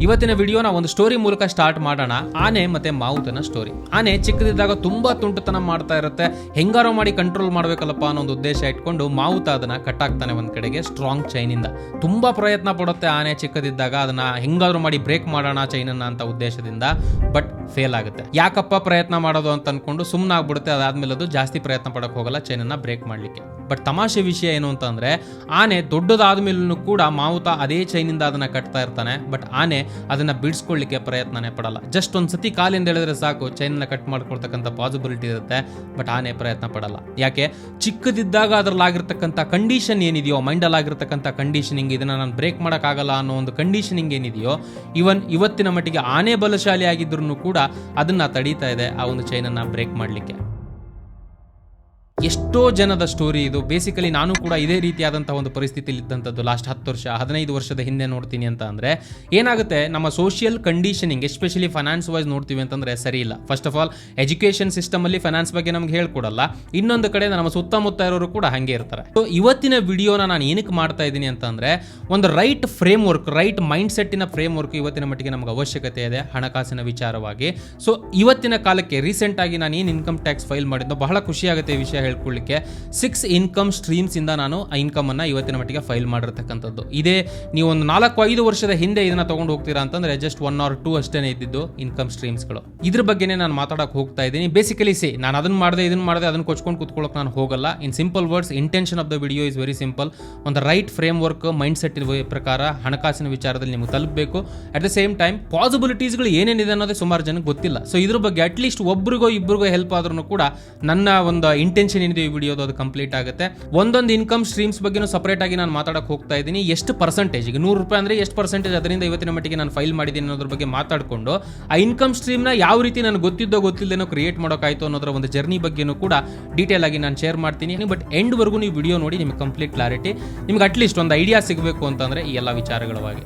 ಇವತ್ತಿನ ವಿಡಿಯೋನ ಒಂದು ಸ್ಟೋರಿ ಮೂಲಕ ಸ್ಟಾರ್ಟ್ ಮಾಡೋಣ. ಆನೆ ಮತ್ತೆ ಮಾವುತನ ಸ್ಟೋರಿ ಆನೆ ಚಿಕ್ಕದಿದ್ದಾಗ ತುಂಬಾ ತುಂಟತನ ಮಾಡ್ತಾ ಇರುತ್ತೆ. ಹೆಂಗಾರೋ ಮಾಡಿ ಕಂಟ್ರೋಲ್ ಮಾಡ್ಬೇಕಲ್ಲಪ್ಪ ಅನ್ನೋ ಒಂದು ಉದ್ದೇಶ ಇಟ್ಕೊಂಡು ಮಾವುತ ಅದನ್ನ ಕಟ್ಟಾಕ್ತಾನೆ ಒಂದ್ ಕಡೆಗೆ ಸ್ಟ್ರಾಂಗ್ ಚೈನಿಂದ ತುಂಬಾ ಪ್ರಯತ್ನ ಪಡುತ್ತೆ ಆನೆ ಚಿಕ್ಕದಿದ್ದಾಗ ಅದನ್ನ ಹೆಂಗಾದ್ರೂ ಮಾಡಿ ಬ್ರೇಕ್ ಮಾಡೋಣ ಚೈನನ್ನ ಅಂತ ಉದ್ದೇಶದಿಂದ ಬಟ್ ಫೇಲ್ ಆಗುತ್ತೆ. ಯಾಕಪ್ಪ ಪ್ರಯತ್ನ ಮಾಡೋದು ಅಂತ ಅನ್ಕೊಂಡು ಸುಮ್ಮನೆ ಆಗ್ಬಿಡುತ್ತೆ. ಅದಾದ್ಮೇಲೆ ಅದು ಜಾಸ್ತಿ ಪ್ರಯತ್ನ ಪಡಕ್ ಹೋಗಲ್ಲ ಚೈನನ್ನ ಬ್ರೇಕ್ ಮಾಡ್ಲಿಕ್ಕೆ. ಬಟ್ ತಮಾಷೆ ವಿಷಯ ಏನು ಅಂತಂದ್ರೆ, ಆನೆ ದೊಡ್ಡದಾದ್ಮೇಲೂ ಕೂಡ ಮಾವುತ ಅದೇ ಚೈನಿಂದ ಅದನ್ನ ಕಟ್ತಾ ಇರ್ತಾನೆ. ಬಟ್ ಆನೆ ಅದನ್ನ ಬಿಡಿಸ್ಕೊಳ್ಳಿಕ್ಕೆ ಪ್ರಯತ್ನನೇ ಪಡಲ್ಲ. ಜಸ್ಟ್ ಒಂದು ಸತಿ ಕಾಲಿಂದ ಹೇಳಿದ್ರೆ ಸಾಕು ಚೈನ್ನ ಕಟ್ ಮಾಡ್ಕೊಳ್ತಕ್ಕಂಥ ಪಾಸಿಬಿಲಿಟಿ ಇರುತ್ತೆ ಬಟ್ ಆನೆ ಪ್ರಯತ್ನ ಪಡಲ್ಲ. ಯಾಕೆ? ಚಿಕ್ಕದಿದ್ದಾಗ ಅದ್ರಲ್ಲಾಗಿರ್ತಕ್ಕಂಥ ಕಂಡೀಷನ್ ಏನಿದೆಯೋ ಮೈಂಡಲ್ಲಿ ಆಗಿರ್ತಕ್ಕಂಥ ಕಂಡೀಷನಿಂಗ್ ಇದನ್ನು ನಾನು ಬ್ರೇಕ್ ಮಾಡೋಕ್ಕಾಗಲ್ಲ ಅನ್ನೋ ಒಂದು ಕಂಡೀಷನಿಂಗ್ ಏನಿದೆಯೋ ಇವನ್ ಇವತ್ತಿನ ಮಟ್ಟಿಗೆ ಆನೆ ಬಲಶಾಲಿ ಆಗಿದ್ರು ಕೂಡ ಅದನ್ನು ತಡೀತಾ ಇದೆ ಆ ಒಂದು ಚೈನನ್ನು ಬ್ರೇಕ್ ಮಾಡಲಿಕ್ಕೆ. ಎಷ್ಟೋ ಜನದ ಸ್ಟೋರಿ ಇದು. ಬೇಸಿಕಲಿ ನಾನು ಕೂಡ ಇದೇ ರೀತಿಯಾದಂತಹ ಒಂದು ಪರಿಸ್ಥಿತಿಯಲ್ಲಿ ಇದ್ದಂಥದ್ದು ಲಾಸ್ಟ್ ಹತ್ತು ವರ್ಷ, ಹದಿನೈದು ವರ್ಷದ ಹಿಂದೆ ನೋಡ್ತೀನಿ ಅಂತ ಅಂದ್ರೆ, ಏನಾಗುತ್ತೆ, ನಮ್ಮ social conditioning especially finance wise ನೋಡ್ತೀವಿ ಅಂತಂದ್ರೆ ಸರಿ ಇಲ್ಲ. First of all education system ಅಲ್ಲಿ ಫೈನಾನ್ಸ್ ಬಗ್ಗೆ ನಮ್ಗೆ ಹೇಳ್ಕೊಡಲ್ಲ. ಇನ್ನೊಂದು ಕಡೆ ನಮ್ಮ ಸುತ್ತಮುತ್ತ ಇರೋರು ಕೂಡ ಹಂಗೆ ಇರ್ತಾರೆ. ಸೊ ಇವತ್ತಿನ ವಿಡಿಯೋನ ನಾನು ಏನಕ್ಕೆ ಮಾಡ್ತಾ ಇದ್ದೀನಿ ಅಂತಂದ್ರೆ ಒಂದು right framework right mind ಸೆಟ್ಟಿನ ಫ್ರೇಮ್ ವರ್ಕ್ ಇವತ್ತಿನ ಮಟ್ಟಿಗೆ ನಮ್ಗೆ ಅವಶ್ಯಕತೆ ಇದೆ, ಹಣಕಾಸಿನ ವಿಚಾರವಾಗಿ. ಸೊ ಇವತ್ತಿನ ಕಾಲಕ್ಕೆ ರೀಸೆಂಟ್ ಆಗಿ ನಾನು ಏನು ಇನ್ಕಮ್ ಟ್ಯಾಕ್ಸ್ ಫೈಲ್ ಮಾಡಿದ್ದು ಬಹಳ ಖುಷಿಯಾಗುತ್ತೆ ಈ ವಿಷಯ ಹೇಳ್ಕೊಳ್ಳಿಕ್ಕೆ ಸಿಕ್ಸ್ ಇನ್ಕಮ್ ಸ್ಟ್ರೀಮ್ಸ್ ಇಂದ ನಾನು ಇನ್ಕಮ್ ಅನ್ನ ಇವತ್ತಿನ ಮಟ್ಟಿಗೆ ಫೈಲ್ ಮಾಡಿರ್ತಕ್ಕಂಥದ್ದು. ಇದೇ ನೀವು ಒಂದು ನಾಲ್ಕು ಐದು ವರ್ಷದ ಹಿಂದೆ ಇದನ್ನ ತಗೊಂಡು ಹೋಗ್ತೀರಾ ಅಂತಂದ್ರೆ ಜಸ್ಟ್ ಒನ್ ಆರ್ ಟೂ ಅಷ್ಟೇ ಇದ್ದಿದ್ದು ಇನ್ಕಮ್ ಸ್ಟ್ರೀಮ್ಸ್ಗಳು ಇದ್ರ ಬಗ್ಗೆನೇ ನಾನು ಮಾತಾಡಕ್ಕೆ ಹೋಗ್ತಾ ಇದ್ದೀನಿ. ಬೇಸಿಕಲಿ ಸಿ ನಾನು ಅದನ್ನ ಮಾಡಿದೆ ಇದನ್ನ ಮಾಡಿದೆ ಅದನ್ನ ಕೊಚ್ಕೊಂಡು ಕೂತ್ಕೊಳ್ಳೋಕೆ ನಾನು ಹೋಗಲ್ಲ. In simple words intention of the video is very simple ಒಂದು right framework mindset ಪ್ರಕಾರ ಹಣಕಾಸಿನ ವಿಚಾರದಲ್ಲಿ ನಿಮಗೆ ತಲುಪಬೇಕು. ಅಟ್ ದ ಸೇಮ್ ಟೈಮ್ ಪಾಸಿಬಿಲಿಟೀಸ್ಗಳು ಏನೇನಿದೆ ಅನ್ನೋದೇ ಸುಮಾರು ಜನಕ್ಕೆ ಗೊತ್ತಿಲ್ಲ. ಸೊ ಇದ್ರ ಬಗ್ಗೆ ಅಟ್ಲೀಸ್ಟ್ ಒಬ್ರಿಗೋ ಇಬ್ಬರಿಗೋ ಹೆಲ್ಪ್ ಆದ್ರೂ ಕೂಡ ನನ್ನ ಒಂದು ಇಂಟೆನ್ಷನ್ ಏನಿದೆ ಈ ವಿಡಿಯೋದು ಅದು ಕಂಪ್ಲೀಟ್ ಆಗುತ್ತೆ. ಒಂದೊಂದು ಇನ್ಕಮ್ ಸ್ಟ್ರೀಮ್ಸ್ ಬಗ್ಗೆ ಸಪರೇಟ್ ಆಗಿ ನಾನು ಮಾತಾಡಕ್ಕೆ ಹೋಗ್ತಾ ಇದ್ದೀನಿ. ಎಷ್ಟು ಪರ್ಸೆಂಟೇಜ್ ಈಗ ನೂರು ರೂಪಾಯಿ ಅಂದ್ರೆ ಎಷ್ಟು ಪರ್ಸೆಂಟೇಜ್ ಅದರಿಂದ ಇವತ್ತಿನ ಮಟ್ಟಿಗೆ ನಾನು ಫೈಲ್ ಮಾಡಿದ್ದೀನಿ ಅನ್ನೋದ್ರ ಬಗ್ಗೆ ಮಾತಾಡಿಕೊಂಡು, ಆ ಇನ್ಕಮ್ ಸ್ಟ್ರೀಮ್ನ ಯಾವ ರೀತಿ ನನಗೆ ಗೊತ್ತಿದ್ದೋ ಗೊತ್ತಿಲ್ಲದೇನೋ ಕ್ರಿಯೇಟ್ ಮಾಡೋಕ್ಕಾಯ್ತು ಅನ್ನೋದ್ರ ಒಂದು ಜರ್ನಿ ಬಗ್ಗೆನೂ ಕೂಡ ಡೀಟೇಲ್ ಆಗಿ ನಾನು ಶೇರ್ ಮಾಡ್ತೀನಿ. ಬಟ್ ಎಂಡ್ವರೆಗೂ ನೀವು ವಿಡಿಯೋ ನೋಡಿ ನಿಮಗೆ ಕಂಪ್ಲೀಟ್ ಕ್ಲಾರಿಟಿ ನಿಮ್ಗೆ ಅಟ್ಲೀಸ್ಟ್ ಒಂದು ಐಡಿಯಾ ಸಿಗಬೇಕು ಅಂತಂದ್ರೆ ಈ ಎಲ್ಲ ವಿಚಾರಗಳವಾಗಿ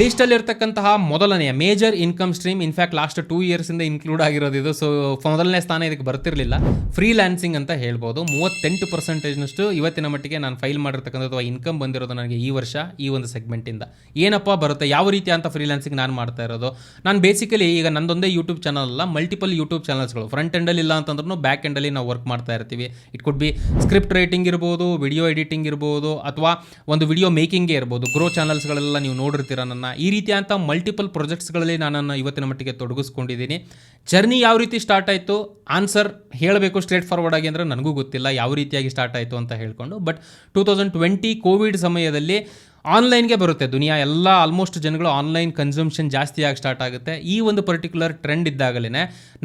ಲಿಸ್ಟಲ್ಲಿ ಇರ್ತಕ್ಕಂತಹ ಮೊದಲನೆಯ major income stream in fact last two years ಇಂದ ಇನ್ಕ್ಲೂಡ್ ಆಗಿರೋದು ಇದು. ಸೊ ಮೊದಲನೇ ಸ್ಥಾನ ಇದಕ್ಕೆ ಬರ್ತಿರಲಿಲ್ಲ. ಫ್ರೀಲ್ಯಾನ್ಸಿಂಗ್ ಅಂತ ಹೇಳ್ಬೋದು. ಮೂವತ್ತೆಂಟು ಪರ್ಸೆಂಟೇಜ್ನಷ್ಟು ಇವತ್ತಿನ ಮಟ್ಟಿಗೆ ನಾನು ಫೈಲ್ ಮಾಡಿರ್ತಕ್ಕಂಥದ್ದು ಇನ್ಕಮ್ ಬಂದಿರೋದು ನನಗೆ ಈ ವರ್ಷ, ಈ ಒಂದು ಸೆಗ್ಮೆಂಟಿಂದ ಏನಪ್ಪ ಬರುತ್ತೆ? ಯಾವ ರೀತಿ ಅಂತ ಫ್ರೀಲ್ಯಾನ್ಸಿಂಗ್ ನಾನು ಮಾಡ್ತಾ ಇರೋದು? ನಾನು ಬೇಸಿಕಲಿ ಈಗ ನಂದೊಂದೇ ಯೂಟ್ಯೂಬ್ ಚಾನಲ್ ಅಲ್ಲ ಮಲ್ಟಿಪಲ್ ಯೂಟ್ಯೂಬ್ ಚಾನಲ್ಸ್ಗಳು ಫ್ರಂಟ್ ಎಂಡಲ್ಲಿ ಇಲ್ಲ ಅಂತಂದ್ರೂ ಬ್ಯಾಕ್ ಎಂಡಲ್ಲಿ ನಾವು ವರ್ಕ್ ಮಾಡ್ತಾ ಇರ್ತೀವಿ. It could be script writing ಇರ್ಬೋದು ವಿಡಿಯೋ ಎಡಿಟಿಂಗ್ ಇರ್ಬೋದು, ಅಥವಾ ಒಂದು ವಿಡಿಯೋ ಮೇಕಿಂಗೇ ಇರ್ಬೋದು. ಗ್ರೋ ಚಾನಲ್ಸ್ಗಳೆಲ್ಲ ನೀವು ನೋಡಿರ್ತೀರ ನನ್ನ ಈ ರೀತಿಯಂಥ ಮಲ್ಟಿಪಲ್ ಪ್ರಾಜೆಕ್ಟ್ಸ್ಗಳಲ್ಲಿ ನಾನನ್ನು ಇವತ್ತಿನ ಮಟ್ಟಿಗೆ ತೊಡಗಿಸ್ಕೊಂಡಿದ್ದೀನಿ. ಜರ್ನಿ ಯಾವ ರೀತಿ ಸ್ಟಾರ್ಟ್ ಆಯಿತು? ಆನ್ಸರ್ ಹೇಳಬೇಕು ಸ್ಟ್ರೇಟ್ ಫಾರ್ವರ್ಡ್ ಆಗಿ ಅಂದರೆ ನನಗೂ ಗೊತ್ತಿಲ್ಲ ಯಾವ ರೀತಿಯಾಗಿ ಸ್ಟಾರ್ಟ್ ಆಯಿತು ಅಂತ ಹೇಳ್ಕೊಂಡು. But two thousand twenty covid ಸಮಯದಲ್ಲಿ ಆನ್ಲೈನ್ಗೆ ಬರುತ್ತೆ. ದುನಿಯಾ ಎಲ್ಲ ಆಲ್ಮೋಸ್ಟ್ ಜನಗಳು ಆನ್ಲೈನ್ ಕನ್ಸಂಪ್ಷನ್ ಜಾಸ್ತಿಯಾಗಿ ಸ್ಟಾರ್ಟ್ ಆಗುತ್ತೆ. ಈ ಒಂದು ಪರ್ಟಿಕ್ಯುಲರ್ ಟ್ರೆಂಡ್ ಇದ್ದಾಗಲೇ